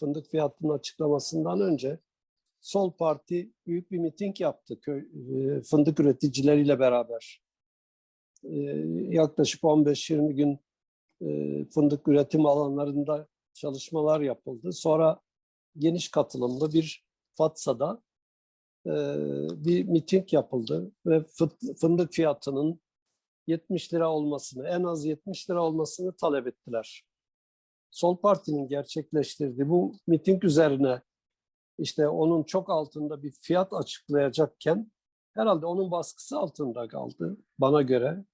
fındık fiyatının açıklamasından önce Sol Parti büyük bir miting yaptı köy, e, fındık üreticileriyle beraber. E, yaklaşık 15-20 gün e, fındık üretim alanlarında çalışmalar yapıldı. Sonra geniş katılımlı bir Fatsa'da bir miting yapıldı ve fındık fiyatının 70 lira olmasını, en az 70 lira olmasını talep ettiler. Sol Parti'nin gerçekleştirdiği bu miting üzerine işte onun çok altında bir fiyat açıklayacakken herhalde onun baskısı altında kaldı bana göre.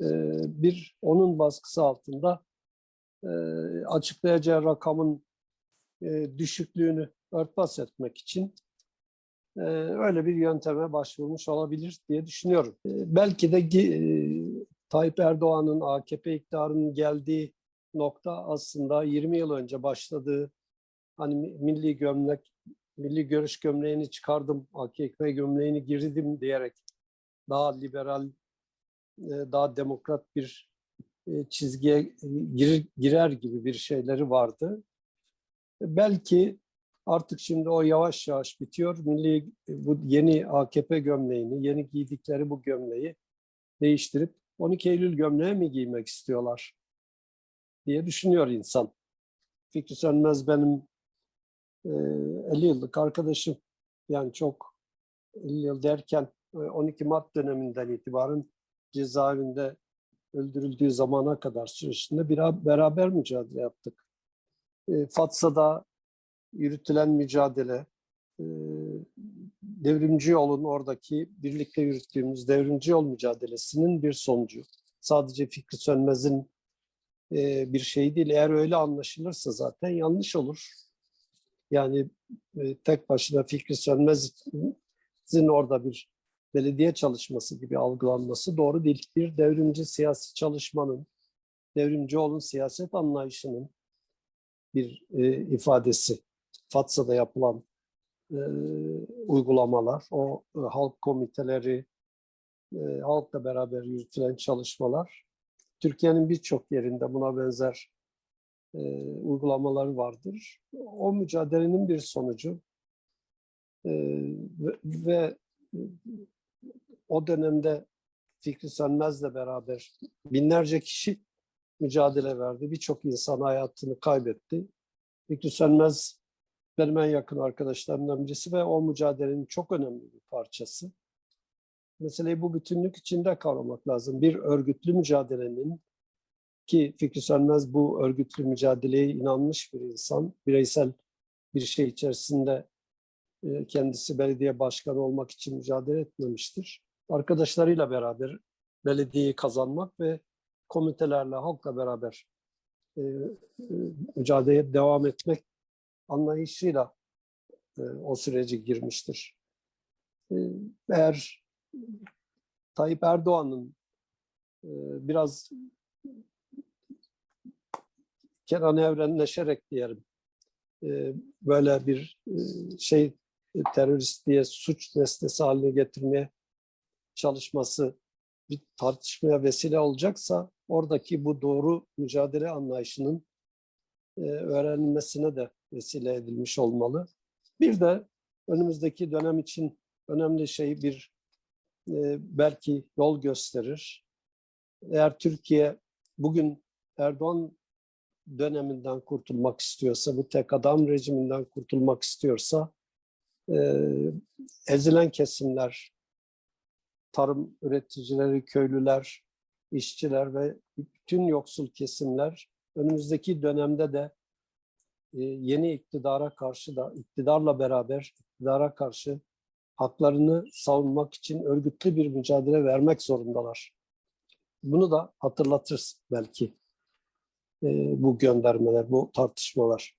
Ee, bir onun baskısı altında e, açıklayacağı rakamın e, düşüklüğünü örtbas etmek için e, öyle bir yönteme başvurmuş olabilir diye düşünüyorum. Belki de Tayyip Erdoğan'ın AKP iktidarının geldiği nokta aslında 20 yıl önce başladığı hani mi- milli gömlek, milli görüş gömleğini çıkardım, AKP gömleğini girdim diyerek daha liberal, e, daha demokrat bir e, çizgiye e, girer, girer gibi bir şeyleri vardı. Belki artık şimdi o yavaş yavaş bitiyor. Milli bu yeni AKP gömleğini, yeni giydikleri bu gömleği değiştirip 12 Eylül gömleği mi giymek istiyorlar diye düşünüyor insan. Fikri Sönmez benim e, 50 yıllık arkadaşım. Yani çok 50 yıl derken e, 12 Mart döneminden itibaren cezaevinde öldürüldüğü zamana kadar süreçinde bir beraber mücadele yaptık. E, Fatsa'da yürütülen mücadele, e, devrimci yolun oradaki birlikte yürüttüğümüz devrimci yol mücadelesinin bir sonucu. Sadece Fikri Sönmez'in bir şey değil. Eğer öyle anlaşılırsa zaten yanlış olur. Yani tek başına Fikri Sönmez'in orada bir belediye çalışması gibi algılanması doğru değil. Bir devrimci siyasi çalışmanın, devrimci olun siyaset anlayışının bir e, ifadesi. Fatsa'da yapılan e, uygulamalar, o e, halk komiteleri, e, halkla beraber yürütülen çalışmalar, Türkiye'nin birçok yerinde buna benzer e, uygulamaları vardır. O mücadelenin bir sonucu E, ve, ve o dönemde Fikri Sönmez'le beraber binlerce kişi mücadele verdi. Birçok insan hayatını kaybetti. Fikri Sönmez benim en yakın arkadaşlarımdan birisi ve o mücadelenin çok önemli bir parçası. Meseleyi bu bütünlük içinde kavramak lazım. Bir örgütlü mücadelenin ki Fikri Sönmez bu örgütlü mücadeleye inanmış bir insan, bireysel bir şey içerisinde e, kendisi belediye başkanı olmak için mücadele etmemiştir. Arkadaşlarıyla beraber belediyeyi kazanmak ve komitelerle, halkla beraber e, e, mücadeleye devam etmek anlayışıyla o sürece girmiştir. Eğer Tayyip Erdoğan'ın e, biraz Kenan Evrenleşerek diyelim e, böyle bir e, şey terörist diye suç nesnesi haline getirmeye çalışması bir tartışmaya vesile olacaksa oradaki bu doğru mücadele anlayışının öğrenilmesine de vesile edilmiş olmalı. Bir de önümüzdeki dönem için önemli şey bir belki yol gösterir. Eğer Türkiye bugün Erdoğan döneminden kurtulmak istiyorsa, bu tek adam rejiminden kurtulmak istiyorsa e, ezilen kesimler, tarım üreticileri, köylüler, işçiler ve bütün yoksul kesimler önümüzdeki dönemde de e, yeni iktidara karşı da iktidarla beraber iktidara karşı haklarını savunmak için örgütlü bir mücadele vermek zorundalar. Bunu da hatırlatır belki e, bu göndermeler, bu tartışmalar.